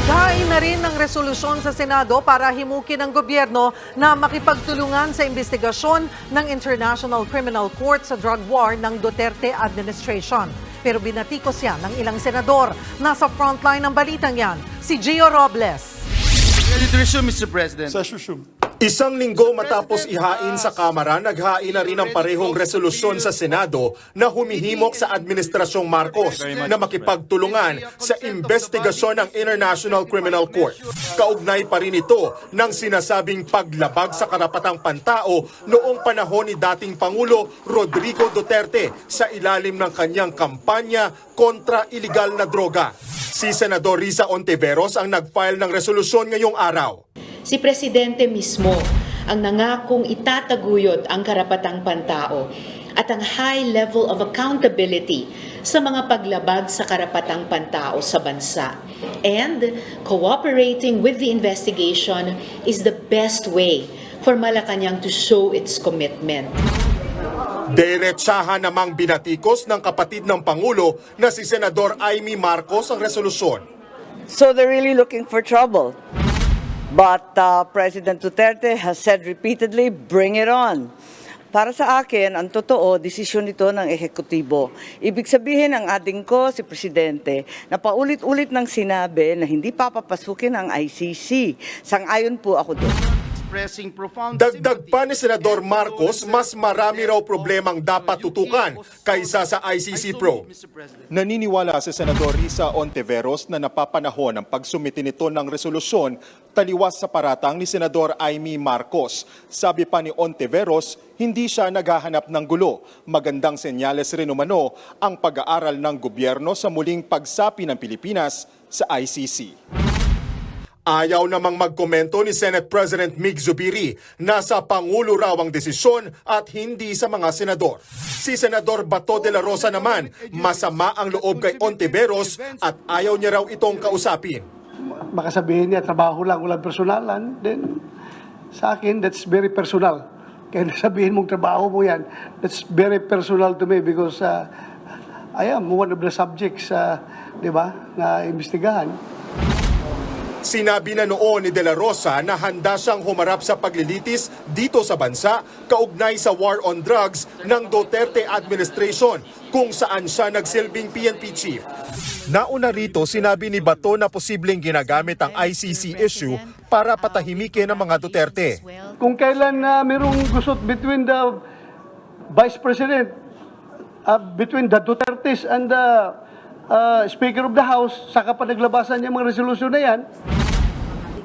Naghain na rin ng resolusyon sa Senado para himukin ng gobyerno na makipagtulungan sa investigasyon ng International Criminal Court sa drug war ng Duterte administration. Pero binatikos yan ng ilang senador. Nasa frontline ng balitang yan, si Gio Robles. Ready to resume, Mr. President. Isang linggo matapos ihain sa Kamara, naghain na rin ang parehong resolusyon sa Senado na humihimok sa Administrasyong Marcos na makipagtulungan sa investigasyon ng International Criminal Court. Kaugnay pa rin ito ng sinasabing paglabag sa karapatang pantao noong panahon ni dating Pangulo Rodrigo Duterte sa ilalim ng kanyang kampanya kontra iligal na droga. Si Senador Risa Ontiveros ang nag-file ng resolusyon ngayong araw. Si Presidente mismo ang nangakong itataguyod ang karapatang pantao at ang high level of accountability sa mga paglabag sa karapatang pantao sa bansa. And cooperating with the investigation is the best way for Malacanang to show its commitment. Derechahan namang binatikos ng kapatid ng Pangulo na si Senador Amy Marcos ang resolusyon. So they're really looking for trouble. But uh, President Duterte has said repeatedly, bring it on. Para sa akin, ang totoo, desisyon ito ng ehekutibo. Ibig sabihin ang ating ko, si Presidente, na paulit-ulit ng sinabi na hindi papapasukin ang ICC. Sang-ayon po ako doon. Expressing profound Dagdag pa ni Senador Marcos, mas marami raw problemang dapat tutukan kaysa sa ICC Pro. Naniniwala si Senador Risa Ontiveros na napapanahon ang pagsumiti nito ng resolusyon taliwas sa paratang ni Senador Amy Marcos. Sabi pa ni Ontiveros, hindi siya naghahanap ng gulo. Magandang senyales rin umano ang pag-aaral ng gobyerno sa muling pagsapi ng Pilipinas sa ICC. Ayaw namang magkomento ni Senate President Mig Zubiri na sa Pangulo raw ang desisyon at hindi sa mga senador. Si Senador Bato de la Rosa naman, masama ang loob kay Ontiveros at ayaw niya raw itong kausapin. makasabihin niya, trabaho lang, walang personalan, then sa akin, that's very personal. Kaya nasabihin mong trabaho mo yan, that's very personal to me because uh, I am one of the subjects, uh, di ba, na imbestigahan. Sinabi na noon ni De La Rosa na handa siyang humarap sa paglilitis dito sa bansa kaugnay sa war on drugs ng Duterte administration kung saan siya nagsilbing PNP chief. Nauna rito, sinabi ni Bato na posibleng ginagamit ang ICC issue para patahimikin ang mga Duterte. Kung kailan na mayroong gusot between the Vice President, uh, between the Dutertes and the uh, Speaker of the House, saka pa naglabasan niya mga resolusyon na yan,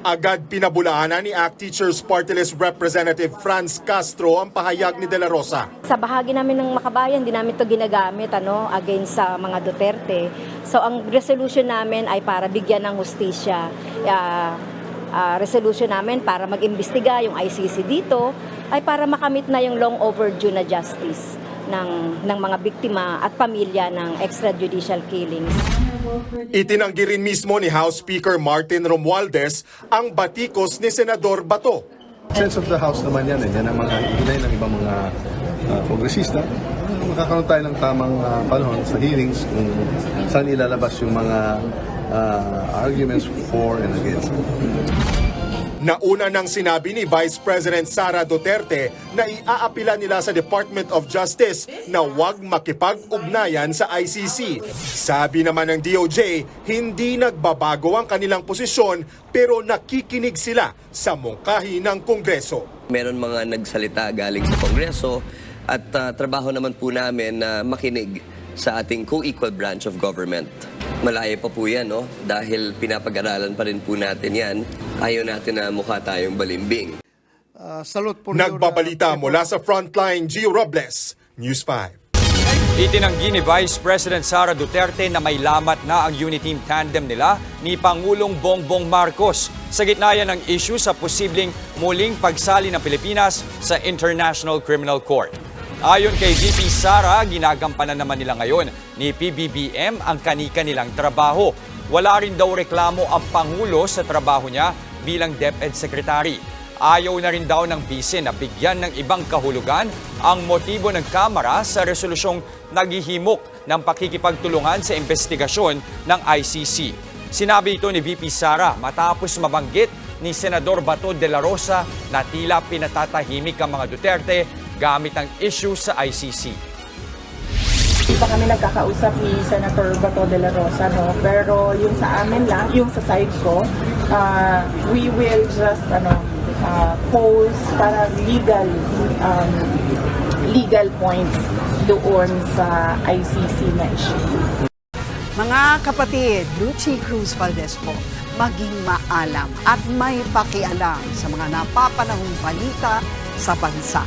Agad pinabulaanan ni ACT Teachers Party List Representative Franz Castro ang pahayag ni De La Rosa. Sa bahagi namin ng makabayan, di namin to ginagamit ano, against sa mga Duterte. So ang resolution namin ay para bigyan ng hustisya. Uh, uh, resolution namin para mag-imbestiga yung ICC dito ay para makamit na yung long overdue na justice ng, ng mga biktima at pamilya ng extrajudicial killings. Itinanggi rin mismo ni House Speaker Martin Romualdez ang batikos ni Senador Bato. Sense of the House naman yan. eh. Yan ang mga hinay ng ibang mga uh, kongresista. Makakaroon tayo ng tamang uh, panahon sa hearings kung saan ilalabas yung mga uh, arguments for and against. Nauna nang sinabi ni Vice President Sara Duterte na iaapila nila sa Department of Justice na huwag makipag-ugnayan sa ICC. Sabi naman ng DOJ, hindi nagbabago ang kanilang posisyon pero nakikinig sila sa mungkahi ng Kongreso. Meron mga nagsalita galing sa Kongreso at ah, trabaho naman po namin na makinig sa ating co-equal branch of government. Malayo pa po yan, no? Dahil pinapag-aralan pa rin po natin yan. Ayaw natin na mukha tayong balimbing. Nagbabalita mula sa Frontline, Gio Robles, News 5. Itinanggi ni Vice President Sara Duterte na may lamat na ang unity team tandem nila ni Pangulong Bongbong Marcos sa gitna yan ng issue sa posibleng muling pagsali ng Pilipinas sa International Criminal Court. Ayon kay VP Sara, ginagampanan naman nila ngayon ni PBBM ang kanika nilang trabaho. Wala rin daw reklamo ang Pangulo sa trabaho niya bilang DepEd Secretary. Ayaw na rin daw ng bise na bigyan ng ibang kahulugan ang motibo ng Kamara sa resolusyong naghihimok ng pakikipagtulungan sa investigasyon ng ICC. Sinabi ito ni VP Sara matapos mabanggit ni Senador Bato de la Rosa na tila pinatatahimik ang mga Duterte gamit ang issue sa ICC. Hindi pa kami nagkakausap ni Senator Bato de la Rosa, no? Pero yung sa amin lang, yung sa side ko, uh, we will just, ano, uh, pose para legal, um, legal points doon sa ICC na issue. Mga kapatid, Lucy Cruz Valdez po, maging maalam at may pakialam sa mga napapanahong balita sa bansa.